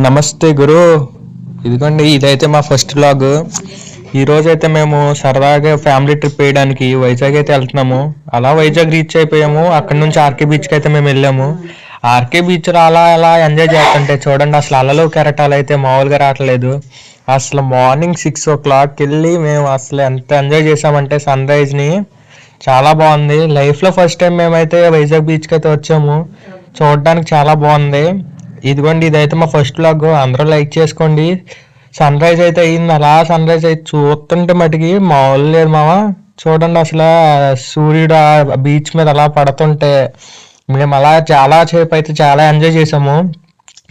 నమస్తే గురు. ఇదిగోండి ఇదైతే మా ఫస్ట్ లాగ్. ఈరోజు అయితే మేము సరదాగా ఫ్యామిలీ ట్రిప్ వేయడానికి వైజాగ్ అయితే వెళ్తున్నాము. అలా వైజాగ్ రీచ్ అయిపోయాము. అక్కడ నుంచి ఆర్కే బీచ్కి అయితే మేము వెళ్ళాము. ఆర్కే బీచ్లో అలా అలా ఎంజాయ్ చేస్తుంటే చూడండి అసలు అలలో కెరటాలు అయితే మామూలుగా రావట్లేదు. అసలు మార్నింగ్ సిక్స్ ఓ క్లాక్కి వెళ్ళి మేము అసలు ఎంత ఎంజాయ్ చేసామంటే సన్ రైజ్ని చాలా బాగుంది. లైఫ్లో ఫస్ట్ టైం మేమైతే వైజాగ్ బీచ్కి అయితే వచ్చాము. చూడడానికి చాలా బాగుంది. ఇదిగోండి ఇదైతే మా ఫస్ట్ బ్లాగ్ అందరూ లైక్ చేసుకోండి. సన్ రైజ్ అయితే అయింది. అలా సన్ రైజ్ అయితే చూస్తుంటే మటుకి మామూలు లేదు మామ చూడండి అసలు సూర్యుడు ఆ బీచ్ మీద అలా పడుతుంటే మేము అలా చాలా సేపు అయితే చాలా ఎంజాయ్ చేసాము.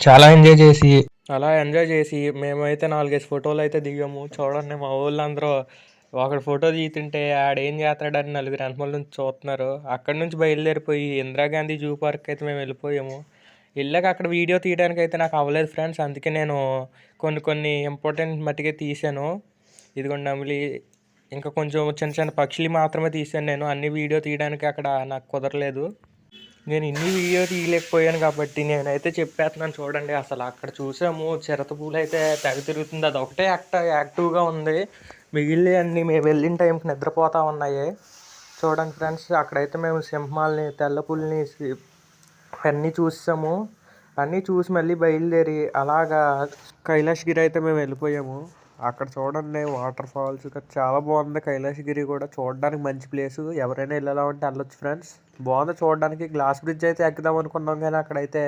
చాలా ఎంజాయ్ చేసి అలా ఎంజాయ్ చేసి మేమైతే నాలుగైదు ఫోటోలు అయితే దిగాము. చూడండి మా ఊళ్ళందరూ ఒకడు ఫోటో తీస్తుంటే ఆడేం చేస్తాడని నలుగురు వెనకమాల నుంచి చూస్తున్నారు. అక్కడి నుంచి బయలుదేరిపోయి ఇందిరాగాంధీ జూ పార్క్ అయితే మేము వెళ్ళిపోయాము. వెళ్ళాక అక్కడ వీడియో తీయడానికి అయితే నాకు అవ్వలేదు ఫ్రెండ్స్. అందుకే నేను కొన్ని కొన్ని ఇంపార్టెంట్ మట్టిగా తీసాను ఇదిగోండి నమిలి ఇంకా కొంచెం చిన్న చిన్న పక్షులు మాత్రమే తీసాను నేను. అన్ని వీడియో తీయడానికి అక్కడ నాకు కుదరలేదు. నేను ఇన్ని వీడియో తీయలేకపోయాను కాబట్టి నేనైతే చెప్పేస్తున్నాను చూడండి. అసలు అక్కడ చూసాము చిరత పూలు అయితే తెగ తిరుగుతుంది. అది ఒకటే యాక్ట్ యాక్టివ్గా ఉంది. మిగిలి అన్ని మేము వెళ్ళిన టైంకి నిద్రపోతా ఉన్నాయి. చూడండి ఫ్రెండ్స్ అక్కడైతే మేము సింహాలని తెల్ల పులిని అన్నీ చూసాము. అన్నీ చూసి మళ్ళీ బయలుదేరి అలాగా కైలాసగిరి అయితే మేము వెళ్ళిపోయాము. అక్కడ చూడండి వాటర్ ఫాల్స్ ఇక్కడ చాలా బాగుంది. కైలాసగిరి కూడా చూడడానికి మంచి ప్లేస్ ఎవరైనా వెళ్ళాలంటే వెళ్ళొచ్చు ఫ్రెండ్స్ బాగుంది చూడడానికి. గ్లాస్ బ్రిడ్జ్ అయితే ఎక్కుదాం అనుకున్నాం కానీ అక్కడైతే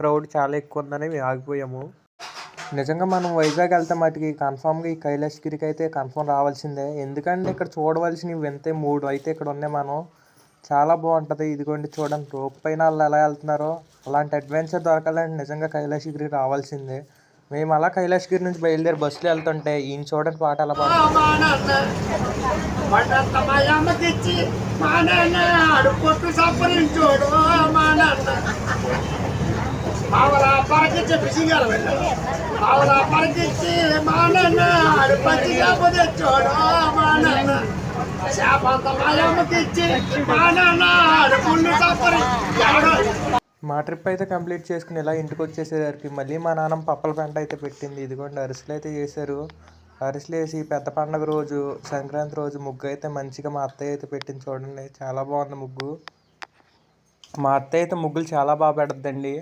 క్రౌడ్ చాలా ఎక్కువ ఉందని మేము ఆగిపోయాము. నిజంగా మనం వైజాగ్ వెళ్తే మటుకి కన్ఫామ్గా ఈ కైలాసగిరికి అయితే కన్ఫామ్ రావాల్సిందే. ఎందుకంటే ఇక్కడ చూడవలసినవి వింతే మూడు అయితే ఇక్కడ ఉన్నాయి మనం. చాలా బాగుంటుంది. ఇదిగోండి చూడండి రోప్ పైన వాళ్ళు ఎలా వెళ్తున్నారో. అలాంటి అడ్వెంచర్ దొరకాలంటే నిజంగా కైలాసగిరి రావాల్సిందే. మేము అలా కైలాసగిరి నుంచి బయలుదేరి బస్సులో వెళ్తుంటే ఈయన చూడండి పాట అలా పాడు మా ట్రిప్ అయితే కంప్లీట్ చేసుకుని ఇలా ఇంటికి వచ్చేసేసరికి మళ్ళీ మా నాన్నమ్మ పప్పల పెంట అయితే పెట్టింది. ఇదిగోండి అరిసెలు అయితే చేశారు. అరిసెలు వేసి పెద్ద పండగ రోజు సంక్రాంతి రోజు ముగ్గు అయితే మంచిగా మా అత్తయ్య అయితే పెట్టింది చూడండి. చాలా బాగుంది ముగ్గు. మా అత్తయ్య అయితే ముగ్గులు చాలా బాగా పెడద్దండి.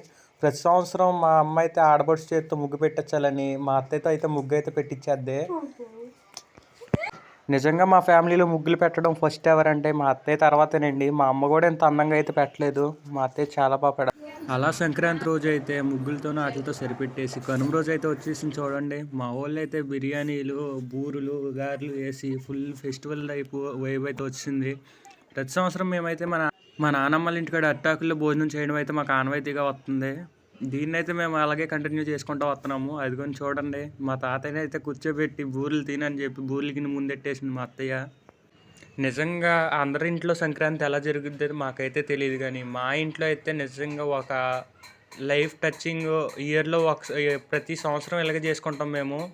ప్రతి సంవత్సరం మా అమ్మ అయితే ఆడపడుచు చేతితో ముగ్గు పెట్టించాలని మా అత్తయ్యతో అయితే ముగ్గు అయితే పెట్టించేద్ది నిజంగా మా ఫ్యామిలీలో ముగ్గులు పెట్టడం ఫస్ట్ ఎవరు అంటే మా అత్తయ్య తర్వాతేనండి. మా అమ్మ కూడా ఇంత అందంగా అయితే పెట్టలేదు. మా అత్తయ్య చాలా బాగా పెడ అలా సంక్రాంతి రోజు అయితే ముగ్గులతోనూ వాటితో సరిపెట్టేసి కనుమ రోజు అయితే వచ్చేసి చూడండి. మా వాళ్ళు అయితే బిర్యానీలు బూరులు గారెలు వేసి ఫుల్ ఫెస్టివల్ టైపు వైబ్ అయితే వచ్చింది. ప్రతి సంవత్సరం మేమైతే మన మా నాన్నమ్మల ఇంటికాడ అట్టాకుల్లో భోజనం చేయడం అయితే మాకు ఆనవాయితీగా వస్తుంది. దీన్ని అయితే మేము అలాగే కంటిన్యూ చేసుకుంటూ వస్తున్నాము. అది కొని చూడండి. మా తాతయ్య అయితే కూర్చోబెట్టి బూరెలు తినని చెప్పి బూరెలకి ముందెట్టేసింది మా అత్తయ్య. నిజంగా అందరి ఇంట్లో సంక్రాంతి ఎలా జరుగుద్ది మాకైతే తెలియదు కానీ మా ఇంట్లో అయితే నిజంగా ఒక లైఫ్ టచింగ్ ఇయర్లో ఒక ప్రతి సంవత్సరం ఇలాగే చేసుకుంటాం మేము.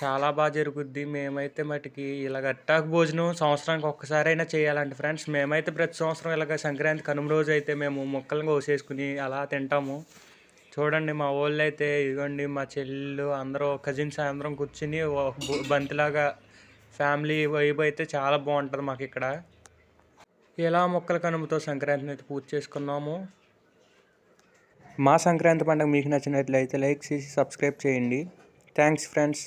చాలా బాగా జరుగుద్ది. మేమైతే మటుకి ఇలాగ అట్టాకు భోజనం సంవత్సరానికి ఒక్కసారి అయినా చేయాలండి ఫ్రెండ్స్. మేమైతే ప్రతి సంవత్సరం ఇలాగ సంక్రాంతి కనుమ రోజు అయితే మేము మొక్కలను కోసేసుకుని అలా తింటాము. చూడండి మా వాళ్ళు అయితే ఇదిగోండి మా చెల్లెలు అందరూ కజిన్స్ అందరం కూర్చుని బంతిలాగా ఫ్యామిలీ వైబ్ అయితే చాలా బాగుంటుంది మాకు ఇక్కడ ఇలా మొక్కల కనుమతో సంక్రాంతిని అయితే పూర్తి చేసుకున్నాము. మా సంక్రాంతి పండుగ మీకు నచ్చినట్లయితే లైక్ చేసి సబ్స్క్రైబ్ చేయండి. Thanks friends